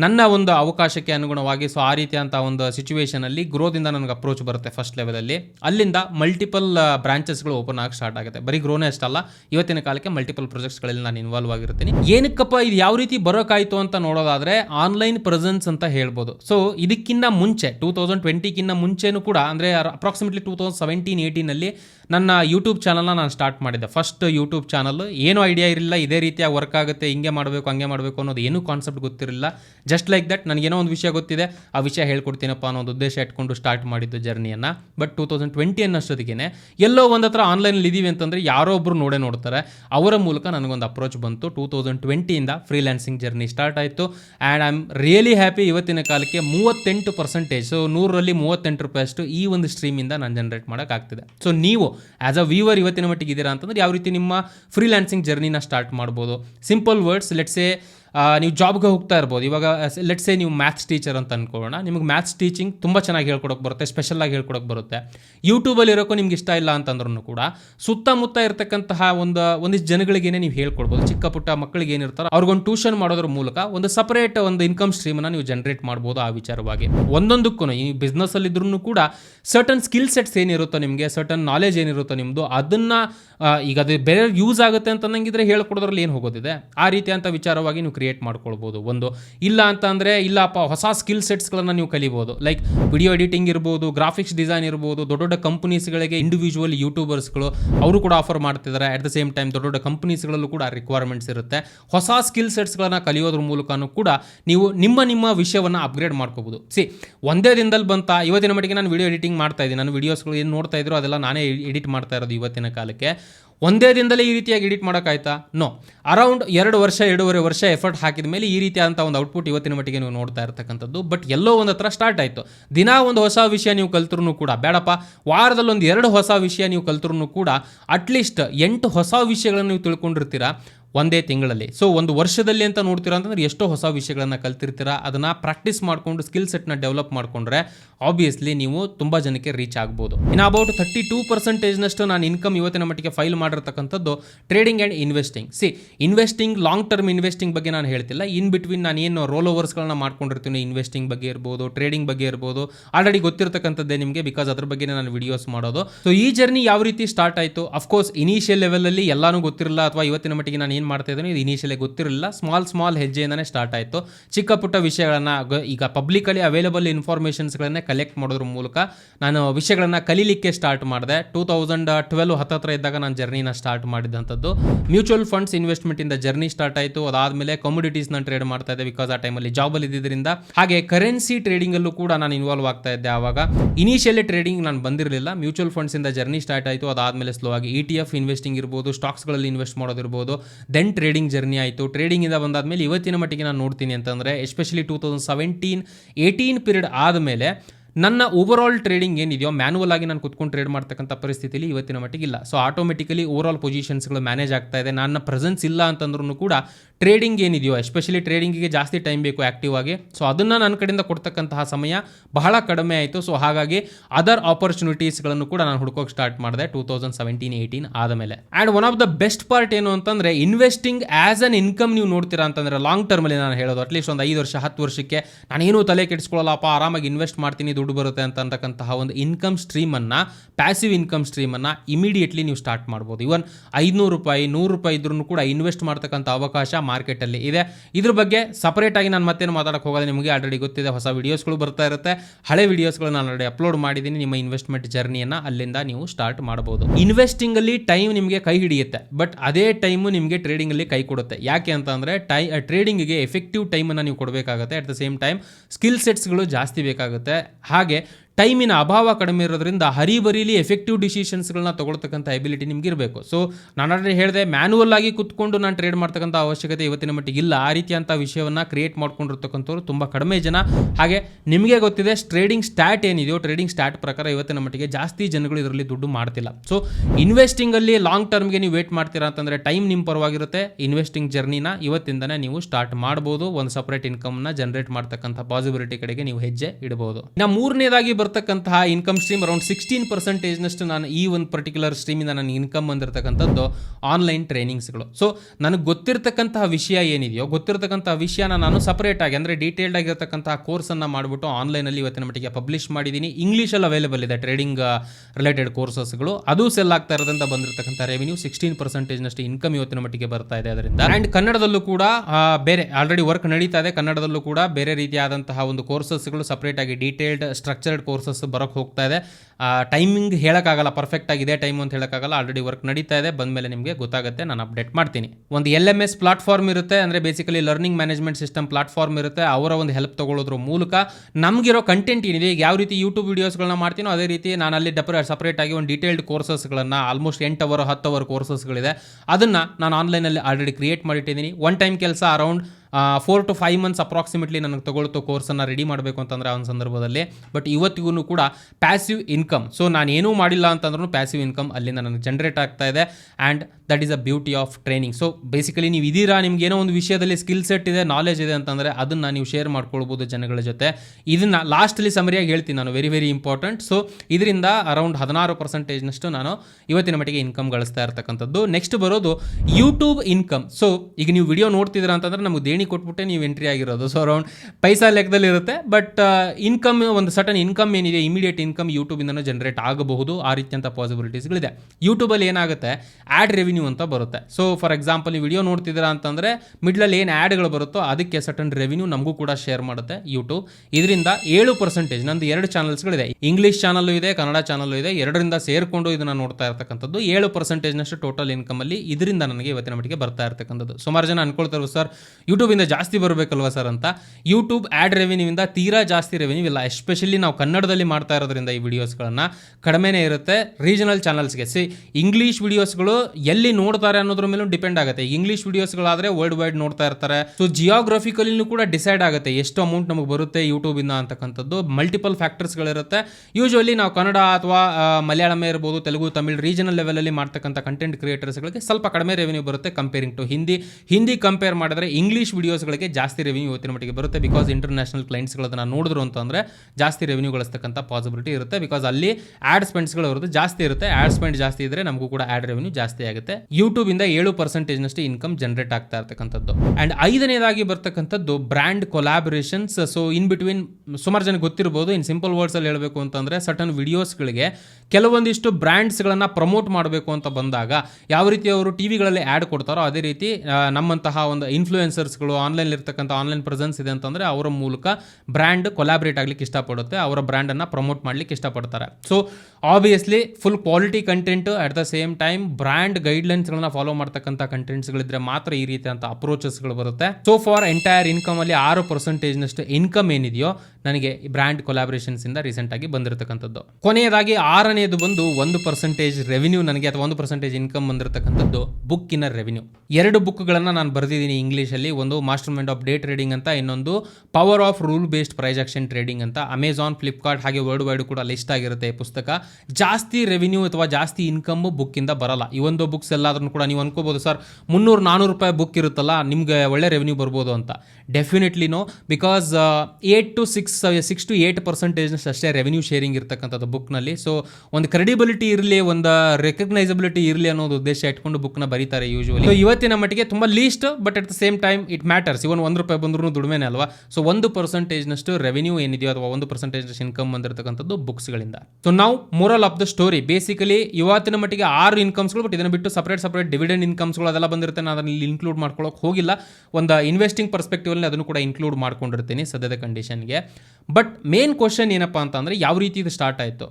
ನನ್ನ ಒಂದು ಅವಕಾಶಕ್ಕೆ ಅನುಗುಣವಾಗಿ ಸೊ ಆ ರೀತಿಯಂಥ ಒಂದು ಸಿಚುವೇಶನಲ್ಲಿ ಗ್ರೋದಿಂದ ನನಗೆ ಅಪ್ರೋಚ್ ಬರುತ್ತೆ ಫಸ್ಟ್ ಲೆವೆಲಲ್ಲಿ ಅಲ್ಲಿಂದ ಮಲ್ಟಿಪಲ್ ಬ್ರಾಂಚಸ್ಗಳು ಓಪನ್ ಆಗಿ ಸ್ಟಾರ್ಟ್ ಆಗುತ್ತೆ. ಬರೀ ಗ್ರೋನೇ ಅಷ್ಟಲ್ಲ ಇವತ್ತಿನ ಕಾಲಕ್ಕೆ ಮಲ್ಟಿಪಲ್ ಪ್ರಾಜೆಕ್ಟ್ಸ್ಗಳಲ್ಲಿ ನಾನು ಇನ್ವಾಲ್ವ್ ಆಗಿರ್ತೀನಿ. ಏನಕ್ಕಪ್ಪ ಇದು ಯಾವ ರೀತಿ ಬರೋಕಾಯಿತು ಅಂತ ನೋಡೋದಾದರೆ ಆನ್ಲೈನ್ ಪ್ರೆಸೆನ್ಸ್ ಅಂತ ಹೇಳ್ಬೋದು. ಸೊ ಇದಕ್ಕಿಂತ ಮುಂಚೆ ಟೂ ತೌಸಂಡ್ ಟ್ವೆಂಟಿಗಿನ್ನ ಮುಂಚೆನೂ ಕೂಡ, ಅಂದರೆ ಅಪ್ರಾಕ್ಸಿಮೇಟ್ಲಿ ಟೂ ತೌಸಂಡ್ ಸೆವೆಂಟೀನ್ ಏಯ್ಟೀನಲ್ಲಿ ನನ್ನ ಯೂಟ್ಯೂಬ್ ಚಾನಲ್ನ ನಾನು ಸ್ಟಾರ್ಟ್ ಮಾಡಿದ್ದೆ. ಫಸ್ಟ್ ಯೂಟ್ಯೂಬ್ ಚಾನಲ್ ಏನೂ ಐಡಿಯಾ ಇರಲಿಲ್ಲ, ಇದೇ ರೀತಿಯಾಗಿ ವರ್ಕ್ ಆಗುತ್ತೆ, ಹಿಂಗೆ ಮಾಡಬೇಕು, ಹಂಗೆ ಮಾಡಬೇಕು ಅನ್ನೋದು ಏನೂ ಕಾನ್ಸೆಪ್ಟ್ ಗೊತ್ತಿರಲಿಲ್ಲ. ಜಸ್ಟ್ ಲೈಕ್ ದಟ್ ನನಗೇನೋ ಒಂದು ವಿಷಯ ಗೊತ್ತಿದೆ, ಆ ವಿಷಯ ಹೇಳ್ಕೊಡ್ತೀನಪ್ಪ ಅನ್ನೋ ಒಂದು ಉದ್ದೇಶ ಇಟ್ಕೊಂಡು ಸ್ಟಾರ್ಟ್ ಮಾಡಿದ್ದು ಜರ್ನಿಯನ್ನು ಬಟ್ ಟೂ ತೌಸಂಡ್ ಟ್ವೆಂಟಿ ಅನ್ನೋಷ್ಟೊತ್ತಿಗೆ ಎಲ್ಲೋ ಒಂದು ಹತ್ರ ಆನ್ಲೈನಲ್ಲಿ ಇದ್ದೀವಿ ಅಂತಂದರೆ ಯಾರೋ ಒಬ್ಬರು ನೋಡೇ ನೋಡ್ತಾರೆ. ಅವರ ಮೂಲಕ ನನಗೊಂದು ಅಪ್ರೋಚ್ ಬಂತು. ಟೂ ತೌಸಂಡ್ ಟ್ವೆಂಟಿಯಿಂದ ಫ್ರೀಲ್ಯಾನ್ಸಿಂಗ್ ಜರ್ನಿ ಸ್ಟಾರ್ಟ್ ಆಯಿತು. And I am really happy ಇವತ್ತಿನ ಕಾಲಕ್ಕೆ ಮೂವತ್ತೆಂಟು ಪರ್ಸೆಂಟೇಜ್ ಸೊ ನೂರರಲ್ಲಿ ಮೂವತ್ತೆಂಟು ರೂಪಾಯಿಯಷ್ಟು ಈ ಒಂದು ಸ್ಟ್ರೀಮಿಂದ ನಾನು ಜನರೇಟ್ ಮಾಡೋಕ್ಕಾಗ್ತಿದೆ ಸೊ ನೀವು ಆ್ಯಸ್ ಅ ವ್ಯೂವರ್ ಇವತ್ತಿನ ಮಟ್ಟಿಗೆ ಇದ್ದೀರಾ ಅಂತಂದ್ರೆ ಯಾವ ರೀತಿ ನಿಮ್ಮ ಫ್ರೀಲ್ಯಾನ್ಸಿಂಗ್ ಜರ್ನಿನ ಸ್ಟಾರ್ಟ್ ಮಾಡ್ಬೋದು. ಸಿಂಪಲ್ ವರ್ಡ್ಸ್ ಲೆಟ್ಸೇ ನೀವು ಜಾಬ್ಗೆ ಹೋಗ್ತಾ ಇರ್ಬೋದು. ಇವಾಗ ಲೆಟ್ಸೇ ನೀವು ಮ್ಯಾಥ್ಸ್ ಟೀಚರ್ ಅಂತ ಅನ್ಕೊಳ್ಳೋಣ. ನಿಮಗೆ ಮ್ಯಾಥ್ಸ್ ಟೀಚಿಂಗ್ ತುಂಬ ಚೆನ್ನಾಗಿ ಹೇಳ್ಕೊಡೋಕೆ ಬರುತ್ತೆ ಸ್ಪೆಷಲ್ ಆಗಿ ಹೇಳ್ಕೊಡೋಕೆ ಬರುತ್ತೆ. ಯೂಟ್ಯೂಬಲ್ಲಿ ಇರೋಕ್ಕೂ ನಿಮ್ಗೆ ಇಷ್ಟ ಇಲ್ಲ ಅಂತಂದ್ರೂ ಕೂಡ, ಸುತ್ತಮುತ್ತ ಇರತಕ್ಕಂತಹ ಒಂದು, ಒಂದಿಷ್ಟು ಜನಗಳಿಗೇನೆ ನೀವು ಹೇಳ್ಕೊಡ್ಬೋದು. ಚಿಕ್ಕ ಪುಟ್ಟ ಮಕ್ಕಳಿಗೆ ಏನಿರ್ತಾರೋ, ಅವ್ರಿಗೊಂದು ಟ್ಯೂಷನ್ ಮಾಡೋದ್ರ ಮೂಲಕ ಒಂದು ಸಪರೇಟ್ ಒಂದು ಇನ್ಕಮ್ ಸ್ಟ್ರೀಮನ್ನು ನೀವು ಜನರೇಟ್ ಮಾಡ್ಬೋದು ಆ ವಿಚಾರವಾಗಿ. ಒಂದೊಂದಕ್ಕೂ ಈ ಬಿಸ್ನೆಸ್ಸಲ್ಲಿ ಇದ್ರೂ ಕೂಡ ಸರ್ಟನ್ ಸ್ಕಿಲ್ ಸೆಟ್ಸ್ ಏನಿರುತ್ತೋ ನಿಮಗೆ ಸರ್ಟನ್ ನಾಲೆಜ್ ಏನಿರುತ್ತೋ ನಿಮ್ಮದು ಅದನ್ನು ಈಗ ಅದು ಬೇರೆ ಯೂಸ್ ಆಗುತ್ತೆ ಅಂತ ಅನ್ನಂಗಿದ್ರೆ ಹೇಳ್ಕೊಡೋದ್ರಲ್ಲಿ ಏನು ಹೋಗೋದಿದೆ? ಆ ರೀತಿಯಂಥ ವಿಚಾರವಾಗಿ ನೀವು ಕ್ರಿಯೇಟ್ ಕ್ರಿಯೇಟ್ ಮಾಡ್ಕೊಳ್ಬೋದು. ಒಂದು, ಇಲ್ಲ ಅಂತ ಅಂದರೆ ಇಲ್ಲಪ್ಪ, ಹೊಸ ಸ್ಕಿಲ್ ಸೆಟ್ಸ್ಗಳನ್ನು ನೀವು ಕಲಿಬೋದು. ಲೈಕ್ ವಿಡಿಯೋ ಎಡಿಟಿಂಗ್ ಇರ್ಬೋದು ಗ್ರಾಫಿಕ್ಸ್ ಡಿಸೈನ್ ಇರ್ಬೋದು, ದೊಡ್ಡ ದೊಡ್ಡ ಕಂಪನೀಸ್ಗಳಿಗೆ ಇಂಡಿವಿಜುವಲ್ ಯೂಟ್ಯೂಬರ್ಸ್ಗಳು ಅವರು ಕೂಡ ಆಫರ್ ಮಾಡ್ತಿದ್ದಾರೆ ಅಟ್ ದ ಸೇಮ್ ಟೈಮ್ ದೊಡ್ಡ ದೊಡ್ಡ ಕಂಪನೀಸ್ಗಳಲ್ಲೂ ಕೂಡ ರಿಕ್ವೈರ್ಮೆಂಟ್ಸ್ ಇರುತ್ತೆ. ಹೊಸ ಸ್ಕಿಲ್ ಸೆಟ್ಸ್ಗಳನ್ನು ಕಲಿಯೋದ್ರ ಮೂಲಕನೂ ಕೂಡ ನೀವು ನಿಮ್ಮ ನಿಮ್ಮ ವಿಷಯವನ್ನು ಅಪ್ಗ್ರೇಡ್ ಮಾಡ್ಕೋಬೋದು. ಸಿ ಒಂದೇ ದಿನದಲ್ಲಿ ಬಂತ, ಇವತ್ತಿನ ಮಟ್ಟಿಗೆ ನಾನು ವಿಡಿಯೋ ಎಡಿಟಿಂಗ್ ಮಾಡ್ತಾ ಇದ್ದೀನಿ. ನಾನು ವಿಡಿಯೋಸ್ಗಳು ಏನು ನೋಡ್ತಾ ಇದ್ರು ಅದೆಲ್ಲ ನಾನೇ ಎಡಿಟ್ ಮಾಡ್ತಾ ಇರೋದು ಇವತ್ತಿನ ಕಾಲಕ್ಕೆ. ಒಂದೇ ದಿನದಲ್ಲಿ ಈ ರೀತಿಯಾಗಿ ಎಡಿಟ್ ಮಾಡೋಕ್ಕಾಯ್ತಾ? ನೋ ಅರೌಂಡ್ ಎರಡು ವರ್ಷ, ಎರಡೂವರೆ ವರ್ಷ ಎಫರ್ಟ್ ಹಾಕಿದ ಮೇಲೆ ಈ ರೀತಿಯಾದಂಥ ಒಂದು ಔಟ್ಪುಟ್ ಇವತ್ತಿನ ಮಟ್ಟಿಗೆ ನೀವು ನೋಡ್ತಾ ಇರ್ತಕ್ಕಂಥದ್ದು. ಬಟ್ ಎಲ್ಲೋ ಒಂದು ಹತ್ರ ಸ್ಟಾರ್ಟ್ ಆಯಿತು. ದಿನ ಒಂದು ಹೊಸ ವಿಷಯ ನೀವು ಕಲ್ತ್ರೂ ಕೂಡ, ಬೇಡಪ್ಪ. ವಾರದಲ್ಲೊಂದು ಎರಡು ಹೊಸ ವಿಷಯ ನೀವು ಕಲ್ತ್ರೂ ಕೂಡ ಅಟ್ಲೀಸ್ಟ್ ಎಂಟು ಹೊಸ ವಿಷಯಗಳನ್ನು ನೀವು ತಿಳ್ಕೊಂಡಿರ್ತೀರಾ? ಒಂದೇ ತಿಂಗಳಲ್ಲಿ. ಸೊ ಒಂದು ವರ್ಷದಲ್ಲಿ ಅಂತ ನೋಡ್ತೀರಾ ಅಂತಂದ್ರೆ ಎಷ್ಟೋ ಹೊಸ ವಿಷಯಗಳನ್ನು ಕಲ್ತಿರ್ತೀರಾ, ಅದನ್ನು ಪ್ರಾಕ್ಟೀಸ್ ಮಾಡಿಕೊಂಡು ಸ್ಕಿಲ್ ಸೆಟ್ನ ಡೆವಲಪ್ ಮಾಡಿಕೊಂಡ್ರೆ ಆಬ್ವಿಯಸ್ಲಿ ನೀವು ತುಂಬ ಜನಕ್ಕೆ ರೀಚ್ ಆಗ್ಬೋದು. ಇನ್ನು ಅಬೌಟ್ ಥರ್ಟಿ ಟೂ ಪರ್ಸೆಂಟೇಜ್ನಷ್ಟು ನಾನು ಇನ್ಕಮ್ ಇವತ್ತಿನ ಮಟ್ಟಿಗೆ ಫೈಲ್ ಮಾಡಿರ್ತಕ್ಕಂಥದ್ದು ಟ್ರೇಡಿಂಗ್ ಆ್ಯಂಡ್ ಇನ್ವೆಸ್ಟಿಂಗ್ ಸಿ ಇನ್ವೆಸ್ಟಿಂಗ್ ಲಾಂಗ್ ಟರ್ಮ್ ಇನ್ವೆಸ್ಟಿಂಗ್ ಬಗ್ಗೆ ನಾನು ಹೇಳ್ತಿಲ್ಲ. ಇನ್ ಬಿಟ್ವೀನ್ ನಾನು ಏನು ರೋಲ್ ಓವರ್ಸ್ಗಳನ್ನ ಮಾಡ್ಕೊಂಡಿರ್ತೀನಿ ಇನ್ವೆಸ್ಟಿಂಗ್ ಬಗ್ಗೆ ಇರ್ಬೋದು ಟ್ರೇಡಿಂಗ್ ಬಗ್ಗೆ ಇರ್ಬೋದು ಆಲ್ರೆಡಿ ಗೊತ್ತಿರತಕ್ಕಂಥದ್ದೇ ನಿಮಗೆ ಬಿಕಾಸ್ ಅದ್ರ ಬಗ್ಗೆ ನಾನು ವಿಡಿಯೋಸ್ ಮಾಡೋದು. ಸೊ ಈ ಜರ್ನಿ ಯಾವ ರೀತಿ ಸ್ಟಾರ್ಟ್ ಆಯಿತು? ಅಫ್ಕೋರ್ಸ್ ಇನಿಷಿಯಲ್ ಲೆವೆಲಲ್ಲಿ ಎಲ್ಲಾನು ಗೊತ್ತಿರಲ್ಲ, ಅಥವಾ ಇವತ್ತಿನ ಮಟ್ಟಿಗೆ ನಾನು ಏನು ಮಾಡ್ತಾ ಇದ್ದೀನಿ. ಇದು ಇನಿಷಿಯಲಿ ಗೊತ್ತಿರಲಿಲ್ಲ. ಸ್ಮಾಲ್ ಸ್ಮಾಲ್ ಹೆಜ್ಜೆಯಿಂದನೇ ಸ್ಟಾರ್ಟ್ ಆಯಿತು. ಚಿಕ್ಕ ಪುಟ್ಟ ವಿಷಯಗಳನ್ನು ಈಗ ಪಬ್ಲಿಕಲಿ ಅವೈಲೇಬಲ್ ಇನ್ಫಾರ್ಮೇಷನ್ಸ್ಗಳನ್ನೇ ಕಲೆಕ್ಟ್ ಮಾಡೋದ್ರ ಮೂಲಕ ನಾನು ವಿಷಯಗಳನ್ನು ಕಲೀಲಿಕ್ಕೆ ಸ್ಟಾರ್ಟ್ ಮಾಡಿದೆ. ಟೂ ತೌಸಂಡ್ ಟ್ವೆಲ್ ಹತ್ತತ್ರ ಇದ್ದಾಗ ನಾನು ಜರ್ನಿನ ಸ್ಟಾರ್ಟ್ ಮಾಡಿದಂಥದ್ದು. ಮ್ಯೂಚುವಲ್ ಫಂಡ್ಸ್ ಇನ್ವೆಸ್ಟ್ಮೆಂಟಿಂದ ಜರ್ನಿ ಸ್ಟಾರ್ಟ್ ಆಯಿತು. ಅದಾದಮೇಲೆ ಕಮೋಡಿಟೀಸ್ನ ಟ್ರೇಡ್ ಮಾಡ್ತಾ ಇದ್ದೆ ಬಿಕಾಸ್ ಆ ಟೈಮಲ್ಲಿ ಜಾಬಲ್ಲಿ ಇದ್ದಿದ್ದರಿಂದ ಹಾಗೆ ಕರೆನ್ಸಿ ಟ್ರೇಡಿಂಗಲ್ಲೂ ಕೂಡ ನಾನು ಇನ್ವಾಲ್ವ್ ಆಗ್ತಾ ಇದ್ದೆ ಆವಾಗ. ಇನಿಷಿಯಲಿ ಟ್ರೇಡಿಂಗ್ ನಾನು ಬಂದಿರಲಿಲ್ಲ. ಮ್ಯೂಚುವಲ್ ಫಂಡ್ಸಿಂದ ಜರ್ನಿ ಸ್ಟಾರ್ಟ್ ಆಯಿತು. ಅದಾದಮೇಲೆ ಸ್ಲೋ ಆಗಿ ಇ ಟಿ ಎಫ್ ಇನ್ವೆಸ್ಟಿಂಗ್ ಇರ್ಬೋದು ಸ್ಟಾಕ್ಸ್ಗಳಲ್ಲಿ ಇನ್ವೆಸ್ಟ್ ಮಾಡೋದಿರ್ಬೋದು. ದೆನ್ ಟ್ರೇಡಿಂಗ್ ಜರ್ನಿ ಆಯಿತು. ಟ್ರೇಡಿಂಗಿಂದ ಬಂದಾದ್ಮೇಲೆ ಇವತ್ತಿನ ಮಟ್ಟಿಗೆ ನಾನು ನೋಡ್ತೀನಿ ಅಂತಂದರೆ especially two thousand seventeen eighteen period ಆದಮೇಲೆ ನನ್ನ ಓವರ್ ಆಲ್ ಟ್ರೇಡಿಂಗ್ ಏನಿದೆಯೋ ಮ್ಯಾನುವಲ್ ಆಗಿ ನಾನು ಕುತ್ಕೊಂಡು ಟ್ರೇಡ್ ಮಾಡ್ತಕ್ಕಂಥ ಪರಿಸ್ಥಿತಿಲಿ ಇವತ್ತಿನ ಮಟ್ಟಿಗೆ ಇಲ್ಲ ಸೊ ಆಟೋಮೆಟಿಕಲಿ ಓವರ್ ಆಲ್ ಪೊಸಿಷನ್ಸ್ಗಳು ಮ್ಯಾನೇಜ್ ಆಗ್ತಾ ಇದೆ. ನನ್ನ ಪ್ರೆಸೆನ್ಸ್ ಇಲ್ಲ ಅಂತಂದ್ರೂ ಕೂಡ ಟ್ರೇಡಿಂಗ್ ಏನಿದೆಯೋ ಎಸ್ಪೆಷಲಿ ಟ್ರೇಡಿಂಗಿಗೆ ಜಾಸ್ತಿ ಟೈಮ್ ಬೇಕು ಆ್ಯಕ್ಟಿವ್ ಆಗಿ. ಸೊ ಅದನ್ನು ನನ್ನ ಕಡೆಯಿಂದ ಕೊಡ್ತಕ್ಕಂತಹ ಸಮಯ ಬಹಳ ಕಡಿಮೆ ಆಯಿತು. ಸೊ ಹಾಗಾಗಿ ಅದರ್ ಆಪರ್ಚುನಿಟೀಸ್ಗಳನ್ನು ಕೂಡ ನಾನು ಹುಡುಕೋಕೆ ಸ್ಟಾರ್ಟ್ ಮಾಡಿದೆ ಟೂ ತೌಸಂಡ್ ಸೆವೆಂಟೀನ್ ಏಯ್ಟೀನ್ ಆದಮೇಲೆ. And one of the best part ಏನು ಅಂತಂದರೆ ಇನ್ವೆಸ್ಟಿಂಗ್ ಆ್ಯಸ್ ಅನ್ ಇನ್ಕಮ್ ನೀವು ನೋಡ್ತೀರಾ ಅಂತಂದರೆ ಲಾಂಗ್ ಟರ್ಮಲ್ಲಿ ನಾನು ಹೇಳೋದು ಅಟ್ಲೀಸ್ಟ್ ಒಂದು ಐದು ವರ್ಷ, ಹತ್ತು ವರ್ಷಕ್ಕೆ ನಾನೇನು ತಲೆ ಕೆಡಿಸ್ಕೊಳ್ಳಲ್ಲಪ್ಪ, ಆರಾಮಾಗಿ ಇನ್ವೆಸ್ಟ್ ಮಾಡ್ತೀನಿ, ದುಡ್ಡು ಬರುತ್ತೆ ಅಂತ ಒಂದು ಇನ್ಕಮ್ ಸ್ಟ್ರೀಮನ್ನು ಪ್ಯಾಸಿವ್ ಇನ್ಕಮ್ ಸ್ಟ್ರೀಮನ್ನು ಇಮಿಡಿಯೇಟ್ಲಿ ನೀವು ಸ್ಟಾರ್ಟ್ ಮಾಡ್ಬೋದು. ಇವನ್ ಐದುನೂರು ರೂಪಾಯಿ, ನೂರು ರೂಪಾಯಿ ಇದ್ರೂ ಕೂಡ ಇನ್ವೆಸ್ಟ್ ಮಾಡ್ತಕ್ಕಂಥ ಅವಕಾಶ ಮಾರ್ಕೆಟಲ್ಲಿ ಇದೆ. ಇದ್ರ ಬಗ್ಗೆ ಸಪರೇಟಾಗಿ ನಾನು ಮತ್ತೇನು ಮಾತಾಡಕ್ಕೆ ಹೋಗೋದು ನಿಮಗೆ ಆಲ್ರೆಡಿ ಗೊತ್ತಿದೆ, ಹೊಸ ವೀಡಿಯೋಸ್ಗಳು ಬರ್ತಾ ಇರುತ್ತೆ. ಹಳೆ ವೀಡಿಯೋಸ್ಗಳು ನಾನು ಆಲ್ರೆಡಿ ಅಪ್ಲೋಡ್ ಮಾಡಿದ್ದೀನಿ ನಿಮ್ಮ ಇನ್ವೆಸ್ಟ್ಮೆಂಟ್ ಜರ್ನಿಯನ್ನು ಅಲ್ಲಿಂದ ನೀವು ಸ್ಟಾರ್ಟ್ ಮಾಡಬಹುದು. ಇನ್ವೆಸ್ಟಿಂಗಲ್ಲಿ ಟೈಮ್ ನಿಮಗೆ ಕೈ ಹಿಡಿಯುತ್ತೆ. ಬಟ್ ಅದೇ ಟೈಮು ನಿಮಗೆ ಟ್ರೇಡಿಂಗಲ್ಲಿ ಕೈ ಕೊಡುತ್ತೆ. ಯಾಕೆ ಅಂತ ಅಂದರೆ ಟೈ ಟ್ರೇಡಿಂಗಿಗೆ ಎಫೆಕ್ಟಿವ್ ಟೈಮನ್ನು ನೀವು ಕೊಡಬೇಕಾಗುತ್ತೆ. At the same time skill ಸೆಟ್ಸ್ಗಳು ಜಾಸ್ತಿ ಬೇಕಾಗುತ್ತೆ. ಹಾಗೆ ಟೈಮಿನ ಅಭಾವ ಕಡಿಮೆ ಇರೋದ್ರಿಂದ ಹರಿಬರಿಲಿ ಎಫೆಕ್ಟಿವ್ ಡಿಸಿಷನ್ಸ್ಗಳನ್ನ ತೊಗೊಳ್ತಕ್ಕಂಥ ಎಬಿಲಿಟಿ ನಿಮ್ಗೆ ಇರಬೇಕು ಸೊ ನಾನು ಆಲ್ರೆಡಿ ಹೇಳಿದೆ ಮ್ಯಾನುವಲ್ ಆಗಿ ಕುತ್ಕೊಂಡು ನಾನು ಟ್ರೇಡ್ ಮಾಡ್ತಕ್ಕಂಥ ಅವಶ್ಯಕತೆ ಇವತ್ತಿನ ಮಟ್ಟಿಗೆ ಇಲ್ಲ. ಆ ರೀತಿಯಂಥ ವಿಷಯವನ್ನು ಕ್ರಿಯೇಟ್ ಮಾಡ್ಕೊಂಡಿರ್ತಕ್ಕಂಥವ್ರು ತುಂಬ ಕಡಿಮೆ ಜನ. ಹಾಗೆ ನಿಮಗೆ ಗೊತ್ತಿದೆ ಟ್ರೇಡಿಂಗ್ ಸ್ಟಾರ್ಟ್ ಏನಿದೆಯೋ ಟ್ರೇಡಿಂಗ್ ಸ್ಟಾರ್ಟ್ ಪ್ರಕಾರ ಇವತ್ತಿನ ಮಟ್ಟಿಗೆ ಜಾಸ್ತಿ ಜನಗಳು ಇದರಲ್ಲಿ ದುಡ್ಡು ಮಾಡ್ತಿಲ್ಲ. ಸೊ ಇನ್ವೆಸ್ಟಿಂಗಲ್ಲಿ ಲಾಂಗ್ ಟರ್ಮ್ಗೆ ನೀವು ವೇಟ್ ಮಾಡ್ತೀರಾ ಅಂತಂದರೆ ಟೈಮ್ ನಿಮ್ಮ ಪರವಾಗಿರುತ್ತೆ. ಇನ್ವೆಸ್ಟಿಂಗ್ ಜರ್ನಿನ ಇವತ್ತಿಂದನೇ ನೀವು ಸ್ಟಾರ್ಟ್ ಮಾಡ್ಬೋದು. ಒಂದು ಸಪ್ರೇಟ್ ಇನ್ಕಮ್ನ ಜನರೇಟ್ ಮಾಡ್ತಕ್ಕಂಥ ಪಾಸಿಬಿಲಿಟಿ ಕಡೆಗೆ ನೀವು ಹೆಜ್ಜೆ ಇಡಬಹುದು ಇನ್ನು ಮೂರನೇದಾಗಿ ಬರ್ತಕ್ಕಂತಹ ಇನ್ಕಮ್ ಸ್ಟ್ರೀಮ್ ಅರೌಂಡ್ ಸಿಕ್ಸ್ಟೀನ್ ಪರ್ಸೆಂಟೇಜ್ನಷ್ಟು ನಾನು ಈ ಒಂದು ಪರ್ಟಿಕ್ಯುಲರ್ ಸ್ಟ್ರೀಮಿಂದ ನನಗೆ ಇನ್ಕಮ್ ಬಂದಿರತಕ್ಕಂಥದ್ದು ಆನ್ಲೈನ್ ಟ್ರೈನಿಂಗ್ಸ್ಗಳು ಸೊ ನನಗೆ ಗೊತ್ತಿರತಕ್ಕಂತಹ ವಿಷಯ ಏನಿದೆಯೋ, ಗೊತ್ತಿರತಕ್ಕಂತಹ ವಿಷಯನ ನಾನು ಸಪ್ರೇಟ್ ಆಗಿ, ಅಂದರೆ ಡೀಟೇಲ್ಡ್ ಆಗಿರತಕ್ಕಂತಹ ಕೋರ್ಸನ್ನು ಮಾಡಿಬಿಟ್ಟು ಆನ್ಲೈನಲ್ಲಿ ಇವತ್ತಿನ ಮಟ್ಟಿಗೆ ಪಬ್ಲಿಷ್ ಮಾಡಿದ್ದೀನಿ ಇಂಗ್ಲೀಷಲ್ಲಿ ಅವೈಲೇಬಲ್ ಇದೆ ಟ್ರೇಡಿಂಗ್ ರಿಲೇಟೆಡ್ ಕೋರ್ಸಸ್ಗಳು ಅದು ಸೆಲ್ ಆಗ್ತಾ ಇರೋದಂತ ಬಂದಿರತಕ್ಕಂಥ ರೆವಿನ್ಯೂ ಸಿಕ್ಸ್ಟೀನ್ ಪರ್ಸೆಂಟೇಜ್ನಷ್ಟು ಇನ್ಕಮ್ ಇವತ್ತಿನ ಮಟ್ಟಿಗೆ ಬರ್ತಾ ಇದೆ ಅದರಿಂದ. ಆ್ಯಂಡ್ ಕನ್ನಡದಲ್ಲೂ ಕೂಡ ಬೇರೆ ಆಲ್ರೆಡಿ ವರ್ಕ್ ನಡೀತಾ ಇದೆ. ಕನ್ನಡದಲ್ಲೂ ಕೂಡ ಬೇರೆ ರೀತಿಯಾದಂತಹ ಒಂದು ಕೋರ್ಸಸ್ಗಳು ಸಪ್ರೇಟ್ ಆಗಿ ಡೀಟೇಲ್ಡ್ ಸ್ಟ್ರಕ್ಚರ್ಡ್ ಕೋರ್ಸಸ್ ಬರೋಕ್ಕೆ ಹೋಗ್ತಾ ಇದೆ. ಟೈಮಿಂಗ್ ಹೇಳೋಕ್ಕಾಗಲ್ಲ ಪರ್ಫೆಕ್ಟ್ ಆಗಿದೆ ಟೈಮ್ ಅಂತ ಹೇಳೋಕ್ಕಾಗಲ್ಲ. ಆಲ್ರೆಡಿ ವರ್ಕ್ ನಡೀತಾ ಇದೆ. ಬಂದಮೇಲೆ ನಿಮಗೆ ಗೊತ್ತಾಗುತ್ತೆ. ನಾನು ಅಪ್ಡೇಟ್ ಮಾಡ್ತೀನಿ. ಒಂದು ಎಲ್ ಎಂ ಎಸ್ ಪ್ಲಾಟ್ಫಾರ್ಮ್ ಇರುತ್ತೆ ಅಂದರೆ basically learning management system platform ಇರುತ್ತೆ. ಅವರ ಒಂದು ಹೆಲ್ಪ್ ತಗೊಳ್ಳೋದ್ರ ಮೂಲಕ ನಮಗಿರೋ ಕಂಟೆಂಟ್ ಏನಿದೆ ಯಾವ ರೀತಿ ಯೂಟ್ಯೂಬ್ ವೀಡಿಯೋಸ್ಗಳನ್ನ ಮಾಡ್ತೀನೋ ಅದೇ ರೀತಿ ನಾನು ಅಲ್ಲಿ ಡಪ್ರ ಸಪ್ರೇಟ್ ಆಗಿ ಒಂದು ಡೀಟೇಲ್ಡ್ ಕೋರ್ಸಸ್ಗಳನ್ನು ಆಲ್ಮೋಸ್ಟ್ ಎಂಟು ಅವರ್ ಹತ್ತು ಅವರ್ ಕೋರ್ಸಸ್ಗಳಿದೆ ಅದನ್ನು ನಾನು ಆನ್ಲೈನಲ್ಲಿ ಆಲ್ರೆಡಿ ಕ್ರಿಯೇಟ್ ಮಾಡಿಟ್ಟಿದ್ದೀನಿ. ಒನ್ ಟೈಮ್ ಕೆಲಸ around four to five months approximately ನನಗೆ ತಗೊಳ್ತು ಕೋರ್ಸನ್ನು ರೆಡಿ ಮಾಡಬೇಕು ಅಂತಂದರೆ ಒಂದು ಸಂದರ್ಭದಲ್ಲಿ. ಬಟ್ ಇವತ್ತಿಗೂ ಕೂಡ ಪ್ಯಾಸಿವ್ ಇನ್ಕಮ್ ಸೊ ನಾನು ಏನೂ ಮಾಡಿಲ್ಲ ಅಂತಂದ್ರೂ ಪ್ಯಾಸಿವ್ ಇನ್ಕಮ್ ಅಲ್ಲಿಂದ ನನಗೆ ಜನ್ರೇಟ್ ಆಗ್ತಾ ಇದೆ. And that is a beauty of training so basically ನೀವು ಇದೀರಾ? ನಿಮ್ಗೆ ಏನೋ ಒಂದು ವಿಷಯದಲ್ಲಿ ಸ್ಕಿಲ್ ಸೆಟ್ ಇದೆ ನಾಲೆಜ್ ಇದೆ ಅಂತಂದರೆ ಅದನ್ನು ನೀವು ಶೇರ್ ಮಾಡ್ಕೊಳ್ಬೋದು ಜನಗಳ ಜೊತೆ. ಇದನ್ನು ಲಾಸ್ಟಲ್ಲಿ ಸಮರಿಯಾಗಿ ಹೇಳ್ತೀನಿ ನಾನು. ವೆರಿ ವೆರಿ ಇಂಪಾರ್ಟೆಂಟ್ ಸೊ ಇದರಿಂದ ಅರೌಂಡ್ ಹದಿನಾರು ಪರ್ಸೆಂಟೇಜ್ನಷ್ಟು ನಾನು ಇವತ್ತಿನ ಮಟ್ಟಿಗೆ ಇನ್ಕಮ್ ಗಳಿಸ್ತಾ ಇರ್ತಕ್ಕಂಥದ್ದು. ನೆಕ್ಸ್ಟ್ ಬರೋದು ಯೂಟ್ಯೂಬ್ ಇನ್ಕಮ್ ಸೊ ಈಗ ನೀವು ವಿಡಿಯೋ ನೋಡ್ತಿದ್ದೀರಾ ಅಂತಂದ್ರೆ ನಮಗೆ ದೇಣಿ ಕೊಟ್ಬಿಟ್ಟೆ ನೀವು ಎಂಟ್ರಿ ಆಗಿರೋದು. ಸೊ ಅರೌಂಡ್ ಪೈಸಾ ಲೆಕ್ಕದಲ್ಲಿ ಇರುತ್ತೆ. ಬಟ್ ಇನ್ಕಮ್ ಒಂದು ಸಟನ್ ಇನ್ಕಮ್ ಏನಿದೆ ಇಮಿಡಿಯೇಟ್ ಇನ್ಕಮ್ ಯೂಟ್ಯೂಬಿಂದನೂ ಜನರೇಟ್ ಆಗಬಹುದು. ಆ ರೀತಿಯಂಥ ಪಾಸಿಬಿಲಿಟೀಸ್ಗಳಿದೆ ಯೂಟ್ಯೂಬಲ್ಲಿ ಏನಾಗುತ್ತೆ? ಆ್ಯಡ್ ರೆವಿನ್ಯೂ ಅಂತ ಬರುತ್ತೆ. ಸೊ ಫಾರ್ ಎಕ್ಸಾಂಪಲ್ ನೀವು ವಿಡಿಯೋ ನೋಡ್ತಿದ್ದೀರಾ ಅಂತಂದರೆ ಮಿಡ್ಲಲ್ಲಿ ಏನು ಆ್ಯಡ್ಗಳು ಬರುತ್ತೋ ಅದಕ್ಕೆ ಸಟನ್ ರೆವಿನ್ಯೂ ನಮಗೂ ಕೂಡ ಶೇರ್ ಮಾಡುತ್ತೆ ಯೂಟ್ಯೂಬ್ ಇದರಿಂದ ಏಳು ಪರ್ಸೆಂಟೇಜ್ ನಂದು ಎರಡು ಚಾನಲ್ಸ್ಗಳಿದೆ ಇಂಗ್ಲೀಷ್ ಚಾನಲ್ಲು ಇದೆ ಕನ್ನಡ ಚಾನಲ್ಲು ಇದೆ, ಎರಡರಿಂದ ಸೇರಿಕೊಂಡು ಇದನ್ನು ನೋಡ್ತಾ ಇರ್ತಕ್ಕಂಥದ್ದು ಏಳು ಪರ್ಸೆಂಟೇಜ್ನಷ್ಟು ಟೋಟಲ್ ಇನ್ಕಮಲ್ಲಿ ಇದರಿಂದ ನನಗೆ ಇವತ್ತಿನ ಮಟ್ಟಿಗೆ ಬರ್ತಾ ಇರ್ತಕ್ಕಂಥದ್ದು. ಸುಮಾರು ಜನ ಅನ್ಕೊಳ್ತಾರೆ ಸರ್ ಯೂಟ್ಯೂಬಿಂದ ಜಾಸ್ತಿ ಬರಬೇಕಲ್ವಾ ಸರ್ ಅಂತ? ಯೂಟ್ಯೂಬ್ ಆ್ಯಡ್ ರೆವಿನ್ಯೂವಿಂದ ತೀರಾ ಜಾಸ್ತಿ ರೆವಿನ್ಯೂ ಇಲ್ಲ. ಎಸ್ಪೆಷಲಿ ನಾವು ಕನ್ನಡದಲ್ಲಿ ಮಾಡ್ತಾ ಇರೋದ್ರಿಂದ ಈ ವಿಡಿಯೋಸ್ಗಳನ್ನು ಕಡಿಮೆನೇ ಇರುತ್ತೆ. ರೀಜನಲ್ ಚಾನಲ್ಸ್ಗೆ ಸಿ ಇಂಗ್ಲೀಷ್ ವಿಡಿಯೋಸ್ಗಳು ಎಲ್ಲಿ ನೋಡ್ತಾರೆ ಅನ್ನೋದ್ರ ಮೇಲೂ ಡಿಪೆಂಡ್ ಆಗುತ್ತೆ. ಇಂಗ್ಲಿಷ್ ವಿಡಿಯೋಸ್ಗಳಾದರೆ ವರ್ಲ್ಡ್ ವೈಡ್ ನೋಡ್ತಾ ಇರ್ತಾರೆ. ಸೊ ಜಿಯೋಗ್ರಫಿಕಲಿನೂ ಕೂಡ ಡಿಸೈಡ್ ಆಗುತ್ತೆ ಎಷ್ಟು ಅಮೌಂಟ್ ನಮಗೆ ಬರುತ್ತೆ ಯೂಟ್ಯೂಬಿಂದ ಅಂತಕ್ಕಂಥದ್ದು. ಮಲ್ಟಿಪಲ್ ಫ್ಯಾಕ್ಟರ್ಸ್ಗಳಿರುತ್ತೆ ಯೂಶುವಲಿ ನಾವು ಕನ್ನಡ ಅಥವಾ ಮಲಯಾಳಮೇ ಇರ್ಬೋದು, ತೆಲುಗು, ತಮಿಳ್ ರೀಜನಲ್ ಲೆವೆಲಲ್ಲಿ ಮಾಡ್ತಕ್ಕಂಥ ಕಂಟೆಂಟ್ ಕ್ರಿಯೇಟರ್ಸ್ಗಳಿಗೆ ಸ್ವಲ್ಪ ಕಡಿಮೆ ರೆವೆನ್ಯೂ ಬರುತ್ತೆ comparing to Hindi. Hindi compare ಮಾಡಿದ್ರೆ ಇಂಗ್ಲೀಷ್ ವಿಡಿಯೋಸ್ಗಳಿಗೆ ಜಾಸ್ತಿ ರೆವೆನ್ಯೂ ಇವತ್ತಿನ ಮಟ್ಟಿಗೆ ಬರುತ್ತೆ ಬಿಕಾಸ್ ಇಂಟರ್ನ್ಯಾಷನಲ್ ಕ್ಲೈಂಟ್ಸ್ಗಳನ್ನ ನೋಡಿದ್ರು ಅಂತಂದರೆ ಜಾಸ್ತಿ ರೆವೆನ್ಯೂ ಗಳಿಸ್ತಕ್ಕಂಥ ಪಾಸಿಬಿಲಿಟಿ ಇರುತ್ತೆ. ಬಿಕಾಸ್ ಅಲ್ಲಿ ಆ್ಯಡ್ ಸ್ಪೆಂಡ್ಸ್ಗಳು ಅವ್ರದ್ದು ಜಾಸ್ತಿ ಇರುತ್ತೆ. ಆ್ಯಡ್ ಸ್ಪೆಂಡ್ ಜಾಸ್ತಿ ಇದ್ರೆ ನಮಗೂ ಕೂಡ ಆ್ಯಡ್ ರೆವೆನ್ಯೂ ಜಾಸ್ತಿ ಆಗುತ್ತೆ. ಯೂಟ್ಯೂಬಿಂದ ಏಳು ಪರ್ಸೆಂಟೇಜ್ನಷ್ಟು ಇನ್ಕಮ್ ಜನರೇಟ್ ಆಗ್ತಾ ಇರ್ತಕ್ಕಂಥದ್ದು. ಅಂಡ್ ಐದನೇದಾಗಿ ಬರ್ತಕ್ಕಂಥದ್ದು brand collaborations. So in between ಸುಮಾರು ಜನ ಗೊತ್ತಿರ್ಬೋದು, ಇನ್ ಸಿಂಪಲ್ ವರ್ಡ್ಸ್ ಅಲ್ಲಿ ಹೇಳಬೇಕು ಅಂತಂದ್ರೆ ಸಟನ್ ವಿಡಿಯೋಸ್ಗಳಿಗೆ ಕೆಲವೊಂದಿಷ್ಟು ಬ್ರ್ಯಾಂಡ್ಸ್ಗಳನ್ನು ಪ್ರಮೋಟ್ ಮಾಡಬೇಕು ಅಂತ ಬಂದಾಗ ಯಾವ ರೀತಿ ಅವರು ಟಿವಿಗಳಲ್ಲಿ ಆ್ಯಡ್ ಕೊಡ್ತಾರೋ ಅದೇ ರೀತಿ ನಮ್ಮಂತಹ ಒಂದು ಇನ್ಫ್ಲೂಯೆನ್ಸರ್ಸ್ಗಳು ಆನ್ಲೈನ್ ಇರ್ತಕ್ಕಂಥ ಆನ್ಲೈನ್ ಪ್ರೆಸೆನ್ಸ್ ಇದೆ ಅಂತಂದ್ರೆ ಅವರ ಮೂಲಕ ಬ್ರ್ಯಾಂಡ್ ಕೊಲಾಬರೇಟ್ ಆಗಲಿಕ್ಕೆ ಇಷ್ಟಪಡುತ್ತೆ, ಅವರ ಬ್ರ್ಯಾಂಡನ್ನು ಪ್ರಮೋಟ್ ಮಾಡ್ಲಿಕ್ಕೆ ಇಷ್ಟಪಡ್ತಾರೆ. So obviously full quality content at the same time brand ಗೈಡ್ಲೈನ್ಸ್ಗಳನ್ನ follow ಮಾಡ್ತಕ್ಕಂಥ ಕಂಟೆಂಟ್ಸ್ಗಳಿದ್ರೆ ಮಾತ್ರ ಈ ರೀತಿ ಅಂತ ಅಪ್ರೋಚಸ್ ಅಪ್ರೋಚಸ್ಗಳು ಬರುತ್ತೆ. ಸೊ ಫಾರ್ ಎಂಟೈರ್ ಇನ್ಕಮ್ ಅಲ್ಲಿ ಆರು ಪರ್ಸೆಂಟೇಜ್ನಷ್ಟು ಇನ್ಕಮ್ ಏನಿದೆಯೋ ನನಗೆ ಬ್ರ್ಯಾಂಡ್ ಕೊಲಾಬ್ರೇಷನ್ಸ್ ಇಂದ ರೀಸೆಂಟ್ ಆಗಿ ಬಂದಿರತಕ್ಕಂಥದ್ದು. ಕೊನೆಯದಾಗಿ ಆರನೇದು ಬಂದು ಒಂದು ಪರ್ಸೆಂಟೇಜ್ ರೆವಿನ್ಯೂ ನನಗೆ ಅಥವಾ ಒಂದು ಪರ್ಸೆಂಟೇಜ್ ಇನ್ಕಮ್ ಬಂದಿರತಕ್ಕಂಥದ್ದು ಬುಕ್ಕಿನ ರೆವಿನ್ಯೂ ಎರಡು ಬುಕ್ಗಳನ್ನು ನಾನು ಬರೆದಿದ್ದೀನಿ ಇಂಗ್ಲೀಷಲ್ಲಿ ಒಂದು master mind of day trading ಅಂತ, ಇನ್ನೊಂದು power of rule based price action trading ಅಂತ ಅಮೆಝಾನ್ ಫ್ಲಿಪ್ಕಾರ್ಟ್ ಹಾಗೆ ವರ್ಲ್ಡ್ ವೈಡ್ ಕೂಡ ಲಿಸ್ಟ್ ಆಗಿರುತ್ತೆ ಈ ಪುಸ್ತಕ. ಜಾಸ್ತಿ ರೆವಿನ್ಯೂ ಅಥವಾ ಜಾಸ್ತಿ ಇನ್ಕಮ್ ಬುಕ್ಕಿಂದ ಬರಲ್ಲ. ಈ ಒಂದು ಬುಕ್ಸ್ ಎಲ್ಲಾದ್ರೂ ಕೂಡ ನೀವು ಅನ್ಕೋಬೋದು, ಸರ್, ಮುನ್ನೂರು, ನಾನೂರು ರೂಪಾಯಿ ಬುಕ್ ಇರುತ್ತಲ್ಲ, ನಿಮಗೆ ಒಳ್ಳೆ ರೆವೆನ್ಯೂ ಬರ್ಬೋದು ಅಂತ. Definitely no because eight to six six to eight percentage ಅಷ್ಟೇ ರೆವೆನ್ಯೂ ಶೇರಿಂಗ್ ಇರ್ತಕ್ಕಂಥದ್ದು ಬುಕ್ನಲ್ಲಿ ಸೊ ಒಂದು ಕ್ರೆಡಿಬಿಲಿಟಿ ಇರಲಿ, ಒಂದು ರೆಕಗ್ನೈಸಬಿಲಿಟಿ ಇರಲಿ ಅನ್ನೋದು ಉದ್ದೇಶ ಇಟ್ಕೊಂಡು ಬುಕ್ನ ಬರೀತಾರೆ ಯೂಶುವಲಿ ಸೊ ಇವತ್ತಿನ ಮಟ್ಟಿಗೆ ತುಂಬ least but at the same time it matters even ಒಂದು ರೂಪಾಯಿ ಬಂದ್ರೂ ದುಡಿಮೆನೆ ಅಲ್ವಾ? ಸೊ ಒಂದು ಪರ್ಸೆಂಟೇಜ್ನಷ್ಟು ರೆವೆನ್ಯೂ ಏನಿದೆಯೋ ಅಥವಾ ಒಂದು ಪರ್ಸೆಂಟೇಜ್ ಇನ್ಕಮ್ ಬಂದಿರತಕ್ಕಂಥದ್ದು ಬುಕ್ಸ್ಗಳಿಂದ ಸೊ ನಾವು moral of the story basically ಇವತ್ತಿನ ಮಟ್ಟಿಗೆ ಆರು ಇನ್ಕಮ್ಸ್ಗಳು ಬಟ್ ಇದನ್ನು ಬಿಟ್ಟು ಸಪರೇಟ್ ಸಪ್ರೇಟ್ ಡಿವಿಡೆಂಡ್ ಇನ್ಕಮ್ಸ್ಗಳು ಅದೆಲ್ಲ ಬಂದಿರುತ್ತೆ. ನಾನು ಅದನ್ನ ಇನ್ಕ್ಲೂಡ್ ಮಾಡ್ಕೊಳ್ಳೋಕೆ ಹೋಗಿಲ್ಲ. ಒಂದು ಇನ್ವೆಸ್ಟಿಂಗ್ ಪರ್ಸ್ಪೆಕ್ಟಿವಲ್ಲಿ ಅದನ್ನು ಕೂಡ ಇನ್ಕ್ಲೂಡ್ ಮಾಡ್ಕೊಂಡಿರ್ತೀನಿ ಸದ್ಯದ ಕಂಡೀಷನ್ಗೆ ಬಟ್ ಮೇನ್ ಕ್ವಶನ್ ಏನಪ್ಪ ಅಂತಂದರೆ, ಯಾವ ರೀತಿ ಇದು ಸ್ಟಾರ್ಟ್ ಆಯಿತು?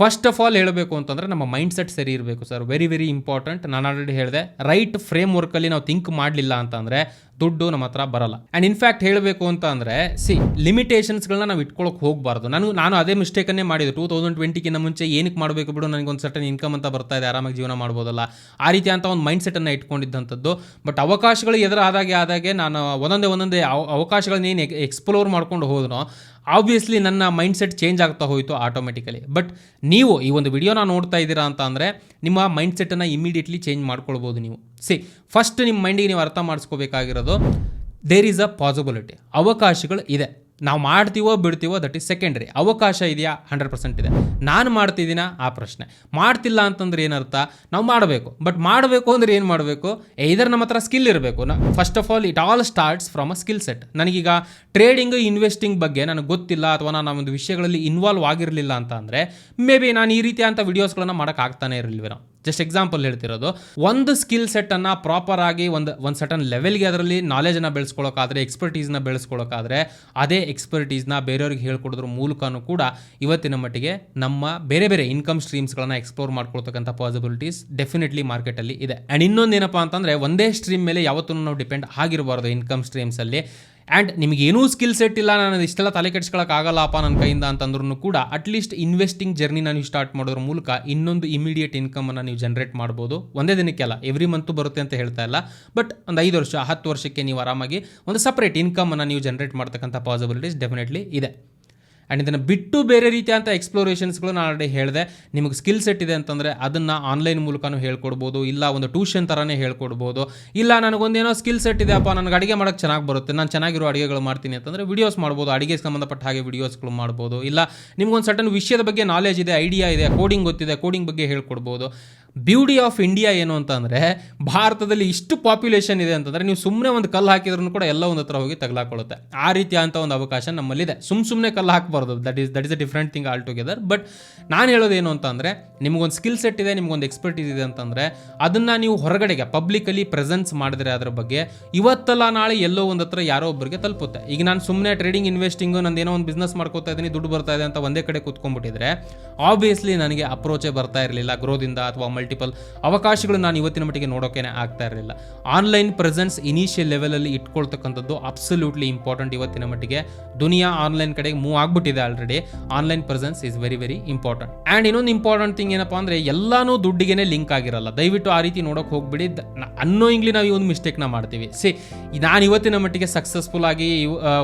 ಫಸ್ಟ್ ಆಫ್ ಆಲ್ ಹೇಳಬೇಕು ಅಂತಂದರೆ ನಮ್ಮ ಮೈಂಡ್ ಸೆಟ್ ಸರಿ ಇರಬೇಕು ಸರ್ ವೆರಿ ವೆರಿ ಇಂಪಾರ್ಟೆಂಟ್ ನಾನು ಆಲ್ರೆಡಿ ಹೇಳಿದೆ ರೈಟ್ ಫ್ರೇಮ್ ವರ್ಕಲ್ಲಿ ನಾವು ಥಿಂಕ್ ಮಾಡಲಿಲ್ಲ ಅಂತಂದರೆ ದುಡ್ಡು ನಮ್ಮ ಹತ್ರ ಬರಲ್ಲ. ಆ್ಯಂಡ್ ಇನ್ಫ್ಯಾಕ್ಟ್ ಹೇಳಬೇಕು ಅಂತ ಅಂದರೆ ಸಿ ಲಿಮಿಟೇಷನ್ಸ್ಗಳನ್ನ ನಾವು ಇಟ್ಕೊಳ್ಳೋಕೆ ಹೋಗಬಾರ್ದು. ನಾನು ನಾನು ಅದೇ ಮಿಸ್ಟೇಕನ್ನೇ ಮಾಡಿದ್ದು. ಟೂ ತೌಸಂಡ್ ಟ್ವೆಂಟಿಗಿಂತ ಮುಂಚೆ ಏನಕ್ಕೆ ಮಾಡಬೇಕು ಬಿಡು? ನನಗೆ ಒಂದು ಸರ್ಟನ್ ಇನ್ಕಮ್ ಅಂತ ಬರ್ತಾ ಇದೆ. ಆರಾಮಾಗಿ ಜೀವನ ಮಾಡ್ಬೋದಲ್ಲ. ಆ ರೀತಿ ಅಂತ ಒಂದು ಮೈಂಡ್ ಸೆಟನ್ನು ಇಟ್ಕೊಂಡಿದ್ದಂಥದ್ದು. ಬಟ್ ಅವಕಾಶಗಳು ಎದುರಾದಾಗೆ ಆದಾಗೆ ನಾನು ಒಂದೊಂದೇ ಒಂದೊಂದೇ ಅವಕಾಶಗಳನ್ನೇನು ಎಕ್ಸ್ಪ್ಲೋರ್ ಮಾಡ್ಕೊಂಡು ಹೋದ್ನೋ ಆಬ್ವಿಯಸ್ಲಿ ನನ್ನ ಮೈಂಡ್ ಸೆಟ್ ಚೇಂಜ್ ಆಗ್ತಾ ಹೋಯಿತು ಆಟೋಮೆಟಿಕಲಿ ಬಟ್ ನೀವು ಈ ಒಂದು ವಿಡಿಯೋನ ನೋಡ್ತಾ ಇದ್ದೀರಾ ಅಂತ ಅಂದರೆ ನಿಮ್ಮ ಮೈಂಡ್ ಸೆಟ್ಟನ್ನು ಇಮಿಡಿಯೇಟ್ಲಿ ಚೇಂಜ್ ಮಾಡ್ಕೊಳ್ಬೋದು ನೀವು. ಸಿ ಫಸ್ಟ್ ನಿಮ್ಮ ಮೈಂಡಿಗೆ ನೀವು ಅರ್ಥ ಮಾಡಿಸ್ಕೋಬೇಕಾಗಿರೋದು ದೇರ್ ಈಸ್ ಅ ಪಾಸಿಬಿಲಿಟಿ ಅವಕಾಶಗಳು ಇದೆ. ನಾವು ಮಾಡ್ತೀವೋ ಬಿಡ್ತೀವೋ ದಟ್ ಈಸ್ ಸೆಕೆಂಡ್ರಿ. ಅವಕಾಶ ಇದೆಯಾ? ಹಂಡ್ರೆಡ್ ಪರ್ಸೆಂಟ್ ಇದೆ. ನಾನು ಮಾಡ್ತಿದ್ದೀನ? ಆ ಪ್ರಶ್ನೆ. ಮಾಡ್ತಿಲ್ಲ ಅಂತಂದ್ರೆ ಏನರ್ಥ? ನಾವು ಮಾಡಬೇಕು. ಬಟ್ ಮಾಡಬೇಕು ಅಂದ್ರೆ ಏನು ಮಾಡಬೇಕು? ಇದರ ನಮ್ಮ ಹತ್ರ ಸ್ಕಿಲ್ ಇರಬೇಕು. First of all it all starts from a skill set ನನಗೀಗ ಟ್ರೇಡಿಂಗ್ ಇನ್ವೆಸ್ಟಿಂಗ್ ಬಗ್ಗೆ ನನಗೆ ಗೊತ್ತಿಲ್ಲ ಅಥವಾ ನಾನು ಒಂದು ವಿಷಯಗಳಲ್ಲಿ ಇನ್ವಾಲ್ವ್ ಆಗಿರಲಿಲ್ಲ ಅಂತ ಅಂದರೆ ಮೇ ಬಿ ನಾನು ಈ ರೀತಿಯಾದಂಥ ವಿಡಿಯೋಸ್ಗಳನ್ನು ಮಾಡೋಕ್ಕಾಗ್ತಾನೆ ಇರಲಿಲ್ವೇನೋ. ಜಸ್ಟ್ ಎಕ್ಸಾಂಪಲ್ ಹೇಳ್ತಿರೋದು. ಒಂದು ಸ್ಕಿಲ್ ಸೆಟ್ಟನ್ನು ಪ್ರಾಪರ್ ಆಗಿ ಒಂದು ಒಂದು ಸಟನ್ ಲೆವೆಲ್ಗೆ ಅದರಲ್ಲಿ ನಾಲೆಜನ್ನು ಬೆಳೆಸ್ಕೊಳ್ಳೋಕ್ಕಾದ್ರೆ ಎಕ್ಸ್ಪರ್ಟೀಸ್ನ ಬೆಳೆಸ್ಕೊಳ್ಳೋಕ್ಕಾದ್ರೆ ಅದೇ ಎಕ್ಸ್ಪರ್ಟೀಸ್ನ ಬೇರೆಯವ್ರಿಗೆ ಹೇಳ್ಕೊಡೋದ್ರ ಮೂಲಕನೂ ಕೂಡ ಇವತ್ತಿನ ಮಟ್ಟಿಗೆ ನಮ್ಮ ಬೇರೆ ಬೇರೆ ಇನ್ಕಮ್ ಸ್ಟ್ರೀಮ್ಸ್ಗಳನ್ನು ಎಕ್ಸ್ಪ್ಲೋರ್ ಮಾಡ್ಕೊಳ್ತಕ್ಕಂಥ ಪಾಸಿಬಿಲಿಟೀಸ್ ಡೆಫಿನೆಟ್ಲಿ ಮಾರ್ಕೆಟಲ್ಲಿ ಇದೆ. ಆ್ಯಂಡ್ ಇನ್ನೊಂದೇನಪ್ಪ ಅಂತಂದರೆ, ಒಂದೇ ಸ್ಟ್ರೀಮ್ ಮೇಲೆ ಯಾವತ್ತೂ ನಾವು ಡಿಪೆಂಡ್ ಆಗಿರಬಾರ್ದು ಇನ್ಕಮ್ ಸ್ಟ್ರೀಮ್ಸಲ್ಲಿ ಆ್ಯಂಡ್ ನಿಮಗೆ ಏನೂ ಸ್ಕಿಲ್ ಸೆಟ್ ಇಲ್ಲ, ನಾನು ಇಷ್ಟೆಲ್ಲ ತಲೆ ಕೆಡ್ಸ್ಕೊಳಕ್ಕಾಗಲ್ಲಪ್ಪ ನನ್ನ ಕೈಯಿಂದ ಅಂತಂದ್ರೂ ಕೂಡ ಅಟ್ಲೀಸ್ಟ್ ಇನ್ವೆಸ್ಟಿಂಗ್ ಜರ್ನಿನ ನೀವು ಸ್ಟಾರ್ಟ್ ಮಾಡೋದ್ರ ಮೂಲಕ ಇನ್ನೊಂದು ಇಮಿಡಿಯೇಟ್ ಇನ್ಕಮನ್ನು ನೀವು ಜನರೇಟ್ ಮಾಡ್ಬೋದು. ಒಂದೇ ದಿನಕ್ಕೆ ಅಲ್ಲ ಎವ್ರಿ ಮಂತು ಬರುತ್ತೆ ಅಂತ ಹೇಳ್ತಾ ಇಲ್ಲ. ಬಟ್ ಒಂದು ಐದು ವರ್ಷ, ಹತ್ತು ವರ್ಷಕ್ಕೆ ನೀವು ಆರಾಮಾಗಿ ಒಂದು ಸಪ್ರೇಟ್ ಇನ್ಕಮನ್ನು ನೀವು ಜನರೇಟ್ ಮಾಡ್ತಕ್ಕಂಥ ಪಾಸಿಬಿಲಿಟೀಸ್ ಡೆಫಿನೆಟ್ಲಿ ಇದೆ. ಆ್ಯಂಡ್ ಇದನ್ನು ಬಿಟ್ಟು ಬೇರೆ ರೀತಿಯಾದಂಥ ಎಕ್ಸ್ಪ್ಲೋರೇಷನ್ಸ್ಗಳು ನಾನು ಆಲ್ರೆಡಿ ಹೇಳಿದೆ. ನಿಮಗೆ ಸ್ಕಿಲ್ ಸೆಟ್ ಇದೆ ಅಂತಂದರೆ ಅದನ್ನು ಆನ್ಲೈನ್ ಮೂಲಕನೂ ಹೇಳ್ಕೊಡ್ಬೋದು, ಇಲ್ಲ ಒಂದು ಟ್ಯೂಷನ್ ಥರನೇ ಹೇಳ್ಕೊಡ್ಬೋದು. ಇಲ್ಲ ನನಗೊಂದೇನೋ ಸ್ಕಿಲ್ ಸೆಟ್ ಇದೆ, ಅಪ್ಪ ನನಗೆ ಅಡುಗೆ ಮಾಡೋಕ್ಕೆ ಚೆನ್ನಾಗಿ ಬರುತ್ತೆ, ನಾನು ಚೆನ್ನಾಗಿರೋ ಅಡುಗೆಗಳು ಮಾಡ್ತೀನಿ ಅಂತಂದರೆ ವಿಡಿಯೋಸ್ ಮಾಡ್ಬೋದು, ಅಡುಗೆ ಸಂಬಂಧಪಟ್ಟ ಹಾಗೆ ವೀಡಿಯೋಸ್ಗಳು ಮಾಡ್ಬೋದು. ಇಲ್ಲ ನಿಮ್ಗೊಂದು ಸಟನ್ ವಿಷಯದ ಬಗ್ಗೆ ನಾಲೆಜ್ ಇದೆ ಐಡಿಯಾ ಇದೆ ಕೋಡಿಂಗ್ ಗೊತ್ತಿದೆ ಕೋಡಿಂಗ್ ಬಗ್ಗೆ ಹೇಳ್ಕೊಡ್ಬೋದು. ಬ್ಯೂಟಿ ಆಫ್ ಇಂಡಿಯಾ ಏನು ಅಂತಂದರೆ, ಭಾರತದಲ್ಲಿ ಇಷ್ಟು ಪಾಪ್ಯುಲೇಷನ್ ಇದೆ ಅಂತಂದರೆ, ನೀವು ಸುಮ್ಮನೆ ಒಂದು ಕಲ್ಲು ಹಾಕಿದ್ರೂ ಕೂಡ ಎಲ್ಲ ಒಂದು ಹತ್ರ ಹೋಗಿ ತಗಲಾಕೊಳ್ಳುತ್ತೆ. ಆ ರೀತಿಯಾದಂಥ ಒಂದು ಅವಕಾಶ ನಮ್ಮಲ್ಲಿದೆ. ಸುಮ್ಮ ಸುಮ್ಮನೆ ಕಲ್ಲು ಹಾಕಬಾರ್ದು. That is that is a different thing altogether but ನಾನು ಹೇಳೋದು ಹೇಳೋದೇನು ಅಂತಂದರೆ, ನಿಮಗೊಂದು ಸ್ಕಿಲ್ ಸೆಟ್ ಇದೆ, ನಿಮ್ಗೊಂದು ಎಕ್ಸ್ಪರ್ಟೀಸ್ ಇದೆ ಅಂತಂದರೆ, ಅದನ್ನು ನೀವು ಹೊರಗಡೆಗೆ ಪಬ್ಲಿಕಲಿ ಪ್ರೆಸೆನ್ಸ್ ಮಾಡಿದ್ರೆ ಅದರ ಬಗ್ಗೆ ಇವತ್ತಲ್ಲ ನಾಳೆ ಎಲ್ಲೋ ಒಂದು ಹತ್ರ ಯಾರೋ ಒಬ್ಬರಿಗೆ ತಲುಪುತ್ತೆ. ಈಗ ನಾನು ಸುಮ್ಮನೆ ಟ್ರೇಡಿಂಗ್ ಇನ್ವೆಸ್ಟಿಂಗು ನಂದು ಏನೋ ಒಂದು ಬಿಸ್ನೆಸ್ ಮಾಡ್ಕೋತಾ ಇದ್ದೀನಿ ದುಡ್ಡು ಬರ್ತಾ ಇದೆ ಅಂತ ಒಂದೇ ಕಡೆ ಕೂತ್ಕೊಂಡ್ಬಿಟ್ಟಿದ್ರೆ ಆಬ್ವಿಯಸ್ಲಿ ನನಗೆ ಅಪ್ರೋಚೇ ಬರ್ತಾ ಇರಲಿಲ್ಲ ಗ್ರೋದಿಂದ ಅಥವಾ ಮಲ್ಟಿಪಲ್ ಅವಕಾಶಗಳು ನಾನು ಇವತ್ತಿನ ಮಟ್ಟಿಗೆ ನೋಡೋಕೆ ಆಗ್ತಾ ಇರಲಿಲ್ಲ. ಆನ್ಲೈನ್ ಪ್ರೆಸೆನ್ಸ್ ಇನಿಷಿಯಲ್ ಲೆವೆಲಲ್ಲಿ ಇಟ್ಕೊಳ್ತಕ್ಕಂಥದ್ದು ಅಬ್ಸಲ್ಯೂಟ್ಲಿ ಇಂಪಾರ್ಟೆಂಟ್ ಇವತ್ತಿನ ಮಟ್ಟಿಗೆ. ದುನಿಯಾ ಆನ್ಲೈನ್ ಕಡೆಗೆ ಮೂವ್ ಆಗ್ಬಿಟ್ಟಿದೆ already online presence is very very important and ಇನ್ನೊಂದು ಇಂಪಾರ್ಟೆಂಟ್ ಥಿಂಗ್ ಏನಪ್ಪ ಅಂದರೆ ಎಲ್ಲಾನು ದುಡ್ಡಿಗೆ ಲಿಂಕ್ ಆಗಿರಲ್ಲ. ದಯವಿಟ್ಟು ಆ ರೀತಿ ನೋಡೋಕೆ ಹೋಗ್ಬಿಡಿ. ಅನ್ನೋಯಿಂಗ್ಲಿ ನಾವು ಈ ಒಂದು ಮಿಸ್ಟೇಕ್ನ ಮಾಡ್ತೀವಿ. ಸಿ ನಾನು ಇವತ್ತಿನ ಮಟ್ಟಿಗೆ ಸಕ್ಸಸ್ಫುಲ್ ಆಗಿ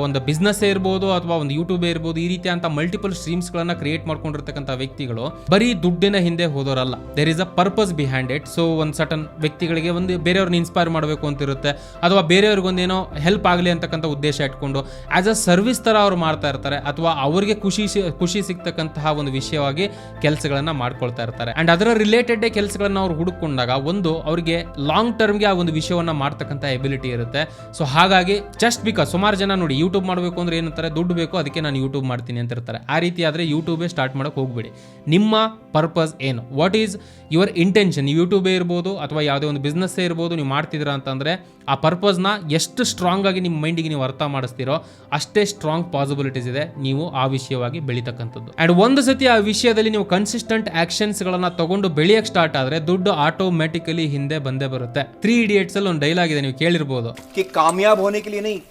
ಒಂದು ಬಿಸ್ನೆಸ್ಸೇ ಇರ್ಬೋದು ಅಥವಾ ಒಂದು ಯೂಟ್ಯೂಬೇ ಇರ್ಬೋದು ಈ ರೀತಿ ಅಂತ ಮಲ್ಟಿಪಲ್ ಸ್ಟ್ರೀಮ್ಸ್ಗಳನ್ನು ಕ್ರಿಯೇಟ್ ಮಾಡ್ಕೊಂಡಿರ್ತಕ್ಕಂಥ ವ್ಯಕ್ತಿಗಳು ಬರೀ ದುಡ್ಡಿನ ಹಿಂದೆ ಹೋದೋರಲ್ಲ. There is a purpose behind it so ಒಂದು ಸಟನ್ ವ್ಯಕ್ತಿಗಳಿಗೆ ಒಂದು ಬೇರೆಯವ್ರನ್ನ ಇನ್ಸ್ಪೈರ್ ಮಾಡಬೇಕು ಅಂತಿರುತ್ತೆ. ಅಥವಾ ಬೇರೆಯವ್ರಿಗೊಂದೇನೋ ಹೆಲ್ಪ್ ಆಗಲಿ ಅಂತಕ್ಕಂಥ ಉದ್ದೇಶ ಇಟ್ಕೊಂಡು ಆ್ಯಸ್ ಅ ಸರ್ವಿಸ್ ಥರ ಅವ್ರು ಮಾಡ್ತಾ ಇರ್ತಾರೆ, ಅಥವಾ ಅವರಿಗೆ ಖುಷಿ ಖುಷಿ ಸಿಗ್ತಕ್ಕಂತಹ ಒಂದು ವಿಷಯವಾಗಿ ಕೆಲಸಗಳನ್ನು ಮಾಡ್ಕೊಳ್ತಾ ಇರ್ತಾರೆ. ಆ್ಯಂಡ್ ಅದರ ರಿಲೇಟೆಡೇ ಕೆಲಸಗಳನ್ನು ಅವ್ರು ಹುಡುಕೊಂಡಾಗ ಒಂದು ಅವರಿಗೆ ಲಾಂಗ್ ಟರ್ಮ್ಗೆ ಆ ಒಂದು ವಿಷಯವನ್ನು ಮಾಡ್ತಕ್ಕಂಥ ಎಬಿಲಿಟಿ ಇರುತ್ತೆ. ಸೊ ಹಾಗಾಗಿ ಜಸ್ಟ್ ಬಿಕಾಸ್ ಸುಮಾರು ಜನ ನೋಡಿ ಯೂಟ್ಯೂಬ್ ಮಾಡಬೇಕು ಅಂದ್ರೆ ಏನಂತಾರೆ, ದುಡ್ಡು ಬೇಕು, ಅದಕ್ಕೆ ನಾನು ಯೂಟ್ಯೂಬ್ ಮಾಡ್ತೀನಿ ಅಂತ ಇರ್ತಾರೆ ಆ ರೀತಿ ಆದರೆ ಯೂಟ್ಯೂಬೇ ಸ್ಟಾರ್ಟ್ ಮಾಡೋಕೆ ಹೋಗ್ಬೇಡಿ. ನಿಮ್ಮ ಪರ್ಪಸ್ ಏನು? ವಾಟ್ ಈಸ್ ಯುವರ್ ಇಂಟೆನ್ಷನ್ ಯೂಟ್ಯೂಬೇ ಇರ್ಬೋದು ಅಥವಾ ಯಾವುದೇ ಒಂದು ಬಿಸ್ನೆಸ್ಸೇ ಇರ್ಬೋದು ನೀವು ಮಾಡ್ತಿದ್ದೀರಾ ಅಂತಂದರೆ ಆ ಪರ್ಪಸ್ನ ಎಷ್ಟು ಸ್ಟ್ರಾಂಗ್ ಆಗಿ ನಿಮ್ಮ ಮೈಂಡಿಗೆ ನೀವು ಅರ್ಥ ಮಾಡಿಸ್ತೀರೋ ಅಷ್ಟೇ ಸ್ಟ್ರಾಂಗ್ ಪಾಸಿಬಿಲಿಟೀಸ್ ಇದೆ ನೀವು ಆ ವಿಷಯವಾಗಿ ಬೆಳೀತಕ್ಕಂಥದ್ದು. ಆ್ಯಂಡ್ ಒಂದು ಸತಿ ಆ ವಿಷಯದಲ್ಲಿ ನೀವು ಕನ್ಸಿಸ್ಟೆಂಟ್ ಆ್ಯಕ್ಷನ್ಸ್ಗಳನ್ನು ತಗೊಂಡು ಬೆಳೆಯೋಕ್ಕೆ ಸ್ಟಾರ್ಟ್ ಆದರೆ ದುಡ್ಡು ಆಟೋಮ್ಯಾಟಿಕಲಿ ಹಿಂದೆ ಬಂದೇ ಬರುತ್ತೆ. ತ್ರೀ ಇಡಿಯೇಟ್ಸಲ್ಲಿ ಒಂದು ಡೈಲಾಗ್ ಇದೆ, ನೀವು ಕೇಳಿರ್ಬೋದು. ಕಾಮಯಾಬ್ ಹೋನೆ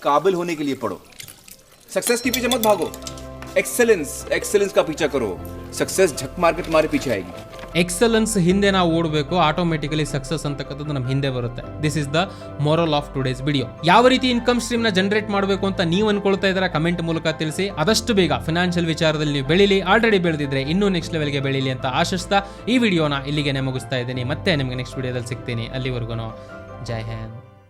ಕಾಬಿಲ್ ಹೋನೆ ಪಡು ಸಕ್ಸಸ್ ಕಿ ಪೀಚೆ ಮತ್ ಭಾಗೋ ಎಕ್ಸಲೆನ್ಸ್ ಎಕ್ಸಲೆನ್ಸ್ ಕಾ ಪೀಚಾ ಕರೋ ಸಕ್ಸಸ್ ಝಕ್ ಮಾರ್ಕೆಟ್ ಮಾರಿ ಪೀಚೆ ಆಗಿ ಎಕ್ಸಲೆನ್ಸ್ ಹಿಂದೆ ನಾವು ಓಡಬೇಕು ಆಟೋಮೆಟಿಕಲಿ ಸಕ್ಸಸ್ ಅಂತಕ್ಕಂಥದ್ದು ನಮ್ಮ ಹಿಂದೆ ಬರುತ್ತೆ. This is the moral of today's video ಯಾವ ರೀತಿ ಇನ್ಕಮ್ ಸ್ಟ್ರೀಮ್ನ ಜನರೇಟ್ ಮಾಡಬೇಕು ಅಂತ ನೀವು ಅನ್ಕೊಳ್ತಾ ಇದ್ರೆ ಕಮೆಂಟ್ ಮೂಲಕ ತಿಳಿಸಿ. ಆದಷ್ಟು ಬೇಗ ಫಿನಾನ್ಷಿಯಲ್ ವಿಚಾರದಲ್ಲಿ ನೀವು ಬೆಳೀಲಿ. ಆಲ್ರೆಡಿ ಬೆಳೆದಿದ್ರೆ ಇನ್ನೂ ನೆಕ್ಸ್ಟ್ ಲೆವೆಲ್ಗೆ ಬೆಳೀಲಿ ಅಂತ ಆಶಿಸ್ತಾ ಈ ವಿಡಿಯೋನ ಇಲ್ಲಿಗೆ ಮುಗಿಸ್ತಾ ಇದ್ದೀನಿ. ಮತ್ತೆ ನಿಮಗೆ ನೆಕ್ಸ್ಟ್ ವಿಡಿಯೋದಲ್ಲಿ ಸಿಗ್ತೀನಿ. ಅಲ್ಲಿವರೆಗೂ ಜೈ ಹಿಂದ್.